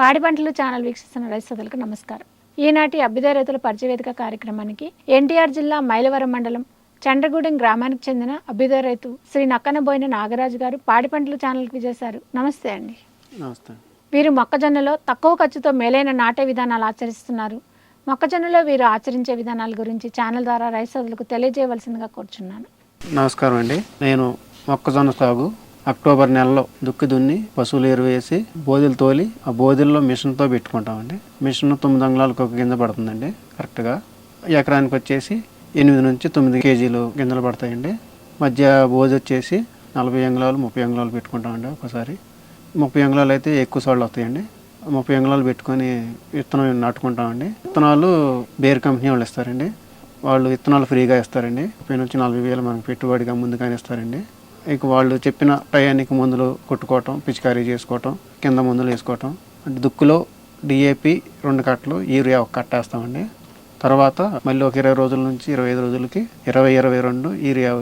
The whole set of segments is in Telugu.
పాడి పంటలు ఛానల్ వీక్షిస్తున్న రైతులకు నమస్కారం. ఈనాటి అభ్యుదయ రైతుల పరిచయవేదిక కార్యక్రమానికి ఎన్టీఆర్ జిల్లా మైలవరం మండలం చండ్రగూడెం గ్రామానికి చెందిన అభ్యుదయ రైతు శ్రీ నక్కనబోయిన నాగరాజు గారు పాడి పంటలు ఛానల్కి విజేశారు నమస్తే అండి. నమస్తే. వీరు మొక్కజొన్నలో తక్కువ ఖర్చుతో మేలైన నాటే విధానాలు ఆచరిస్తున్నారు. మొక్కజొన్నలో వీరు ఆచరించే విధానాల గురించి ఛానల్ ద్వారా రైతు సోదరులకు తెలియజేయవలసిందిగా కోరుచున్నాను. నమస్కారం అండి. నేను మొక్కజొన్న సాగు అక్టోబర్ నెలలో దుక్కి దున్ని పశువులు ఎరువేసి వేసి బోదెలు తోలి ఆ బోదెల్లో మిషన్తో పెట్టుకుంటామండి. మిషన్ తొమ్మిది అంగుళాలకు ఒక గింజ పడుతుందండి కరెక్ట్గా. ఎకరానికి వచ్చేసి ఎనిమిది నుంచి తొమ్మిది కేజీలు గింజలు పడతాయండి. మధ్య బోధి వచ్చేసి నలభై అంగుళాలు ముప్పై అంగుళాలు పెట్టుకుంటామండి ఒకసారి ముప్పై అంగుళాలు అయితే ఎక్కువ సార్లు వస్తాయండి. ముప్పై అంగుళాలు పెట్టుకొని విత్తనం నాటుకుంటామండి. విత్తనాలు బేర్ కంపెనీ వాళ్ళు ఇస్తారండి. వాళ్ళు విత్తనాలు ఫ్రీగా ఇస్తారండి. ముప్పై నుంచి నలభై వేలు మనకు పెట్టుబడిగా ముందుగానే ఇస్తారండి. ఇక వాళ్ళు చెప్పిన టయానికి మందులు కొట్టుకోవటం పిచికారీ చేసుకోవటం కింద మందులు వేసుకోవటం. అంటే దుక్కులో డిఏపి రెండు కట్టలు యూరియా ఒక కట్ట వేస్తామండి. తర్వాత మళ్ళీ ఒక ఇరవై రోజుల నుంచి ఇరవై ఐదు రోజులకి ఇరవై ఇరవై రెండు యూరియా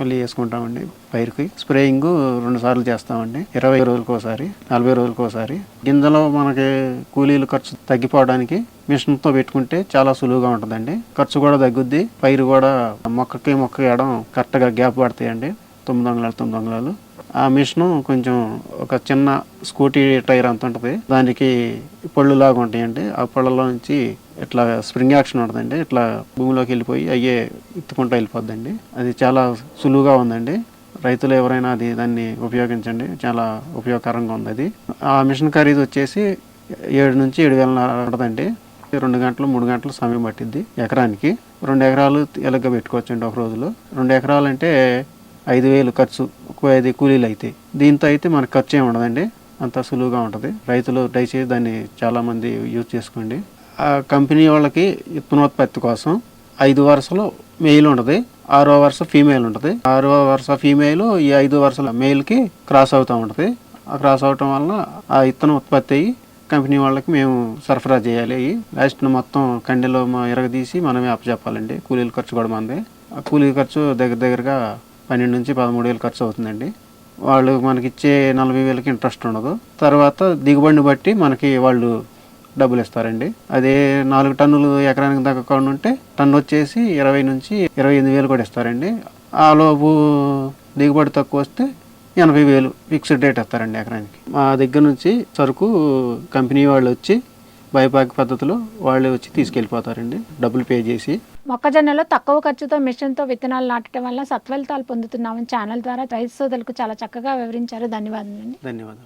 మళ్ళీ వేసుకుంటామండి పైరుకి. స్ప్రేయింగ్ రెండు సార్లు చేస్తామండి. ఇరవై రోజులకు ఒకసారి నలభై రోజులకు ఒకసారి. గింజలో మనకి కూలీలు ఖర్చు తగ్గిపోవడానికి మిషన్తో పెట్టుకుంటే చాలా సులువుగా ఉంటుందండి. ఖర్చు కూడా తగ్గుద్ది పైరు కూడా మొక్కకి మొక్క వేయడం కరెక్ట్గా గ్యాప్ పడతాయండి. తొమ్మిది అంగుళాలు తొమ్మిది అంగుళాలు ఆ మిషన్ కొంచెం ఒక చిన్న స్కూటీ టైర్ అంత ఉంటుంది. దానికి పళ్ళు లాగా ఉంటాయండి. ఆ పళ్ళలో నుంచి ఇట్లా స్ప్రింగ్ యాక్షన్ ఉంటుందండి. ఇట్లా భూమిలోకి వెళ్ళిపోయి అయ్యే ఎత్తుకుంటూ వెళ్ళిపోద్దండి. అది చాలా సులువుగా ఉందండి. రైతులు ఎవరైనా అది దాన్ని ఉపయోగించండి. చాలా ఉపయోగకరంగా ఉంది అది. ఆ మిషన్ ఖరీదు వచ్చేసి ఏడు నుంచి ఏడు వేల ఉంటుందండి. రెండు గంటలు మూడు గంటలు సమయం పట్టిద్ది ఎకరానికి. రెండు ఎకరాలు ఎలగ్గా పెట్టుకోవచ్చండి ఒక రోజులో. రెండు ఎకరాలు అంటే ఐదు వేలు ఖర్చు ఒక ఐదు కూలీలు అయితే దీంతో అయితే మనకు ఖర్చు ఏమి ఉండదండి. అంత సులువుగా ఉంటుంది. రైతులు దయచేసి దాన్ని చాలామంది యూజ్ చేసుకోండి. ఆ కంపెనీ వాళ్ళకి పునరుత్పత్తి కోసం ఐదు వరుసలో మెయిల్ ఉంటుంది. ఆరో వరుస ఫీమేల్ ఉంటుంది. ఆరో వరుస ఫీమేల్ ఈ ఐదు వరుసల మెయిల్కి క్రాస్ అవుతూ ఉంటుంది. ఆ క్రాస్ అవటం వలన ఆ విత్తనం ఉత్పత్తి అయ్యి కంపెనీ వాళ్ళకి మేము సరఫరా చేయాలి. అవి లాస్ట్ మొత్తం కండెలో మా ఇరగదీసి మనమే అప్పచెప్పాలండి. కూలీల ఖర్చు కూడా మంది. ఆ కూలీ ఖర్చు దగ్గర దగ్గరగా పన్నెండు నుంచి పదమూడు వేలు ఖర్చు అవుతుందండి. వాళ్ళు మనకి ఇచ్చే నలభై వేలకి ఇంట్రెస్ట్ ఉండదు. తర్వాత దిగుబడిని బట్టి మనకి వాళ్ళు డబ్బులు ఇస్తారండి. అదే నాలుగు టన్నులు ఎకరానికి తగ్గకుండా ఉంటే టన్ను వచ్చేసి ఇరవై నుంచి ఇరవై ఎనిమిది వేలు కూడా ఇస్తారండి. ఆ లోపు దిగుబడి తక్కువ వస్తే ఎనభై వేలు ఫిక్స్డ్ రేట్ ఇస్తారండి ఎకరానికి. మా దగ్గర నుంచి సరుకు కంపెనీ వాళ్ళు వచ్చి బైపాక్ పద్ధతిలో వాళ్ళే వచ్చి తీసుకెళ్ళిపోతారండి. డబ్బులు పే చేసి. మొక్కజొన్నలో తక్కువ ఖర్చుతో మిషన్తో విత్తనాలు నాటడం వల్ల సత్ఫలితాలు పొందుతున్నామని ఛానల్ ద్వారా రైతు సోదరులకు చాలా చక్కగా వివరించారు. ధన్యవాదాలండి ధన్యవాదాలు